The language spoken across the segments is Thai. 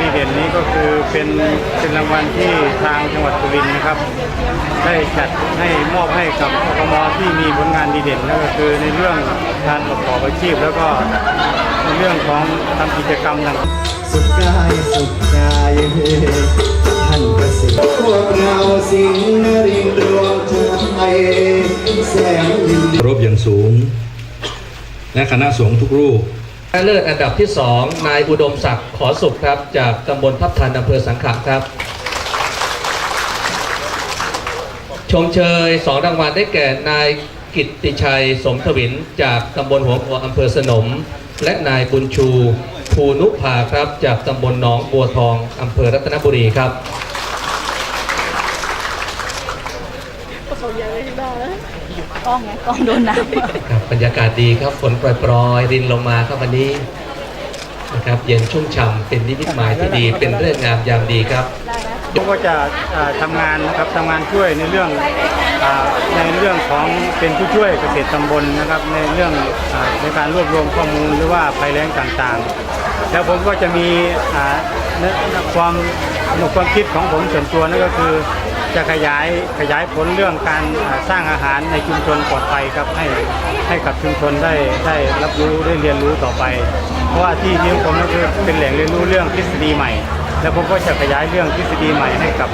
ดีเด่นนี้ก็คือเป็นเป็นรางวัลที่ทางจังหวัดสุรินทร์นะครับ ได้จัดให้มอบให้กับกมที่มีผลงานดีเด่นนั่นก็คือในเรื่องการประกอบอาชีพ แล้วก็ในเรื่องของทำกิจกรรมต่างสุขกายสุขใจท่านประสิทธิ์พวกเราสิงห์นรินทร์รวมใจแสงยินดีเคารพอย่างสูง และคณะสงฆ์ทุกรูปชนะ เลิศอันดับที่ 2 นายอุดมศักดิ์ขอสุขครับ จากตำบลทับทันอำเภอสังขะครับ ชมเชย2รางวัลได้แก่นายกิตติชัยสมทวิน จากตำบลหัวหัวอำเภอสนม และนายบุญชูภูนุภาครับ จากตำบลหนองบัวทองอำเภอรัตนบุรีครับ กล้องไงกล้องโดนน้ำครับบรรยากาศดีครับฝนปล่อยๆรินลงมาครับวันนี้นะครับเย็นชุ่มฉ่ำเป็นนิมิตหมายที่ดี เป็นเรื่องงามยามดีครับผมก็จะอ่าทำงานนะครับทำงานช่วยในเรื่องอาในเรื่องของเป็นผู้ช่วยเกษตรตำบลนะครับ ในเรื่องอาในการรวบรวมข้อมูลหรือว่าภัยแล้งต่างๆ แล้วผมก็จะมีอ่าเนื้อความความคิดของผมส่วนตัวนั่นก็คือ จะขยายขยายผลเรื่องการสร้างอาหารในชุมชนปลอดภัยครับให้ให้กับชุมชนได้ได้รับรู้ได้เรียนรู้ต่อไป เพราะว่าที่นี้ผมก็คือเป็นแหล่งเรียนรู้เรื่องทฤษฎีใหม่ แล้วผมก็จะขยายเรื่องทฤษฎีใหม่ให้กับ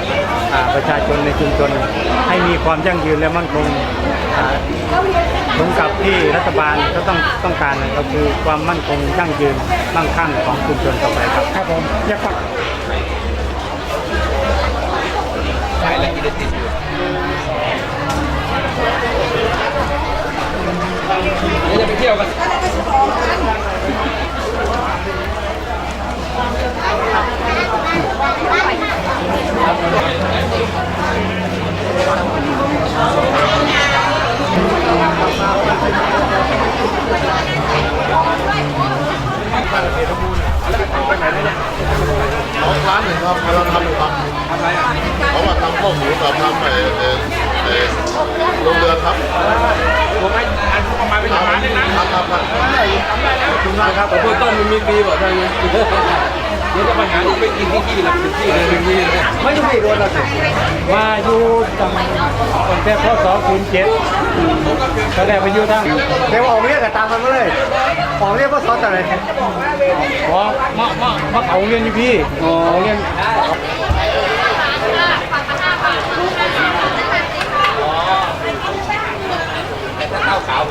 ประชาชนในชุมชน ให้มีความยั่งยืนและมั่นคงอ่าสมกับที่รัฐบาลก็ต้องต้องการก็คือความมั่นคงยั่งยืนมั่งคั่งของชุมชนต่อไปครับครับผมอยากฝาก วกันสองร้านหนึ่งครับเราทำอยู่ครับทำอะไรอะเขาว่าทำข้าวหมูกับทำไอ้ไอ้ไอ้โรงเรือนครับ ครับผมต้นมันมีปีบอกทางนี้เดี๋ยวจะไปหาที่ไปกินที่ที่หลักถึงที่เลยที่เลยไม่อยู่ที่โดนเราสิมาอยู่ตั้งตั้งแต่พศ07ตอนแรกไปอยู่ทางเดี๋ยวออกเรียกกับตามมันมาเลยออกเรียกว่าซอสอะไรอ๋อมามามาเขาเรียนอยู่พี่อ๋อเรียนถ้าขาว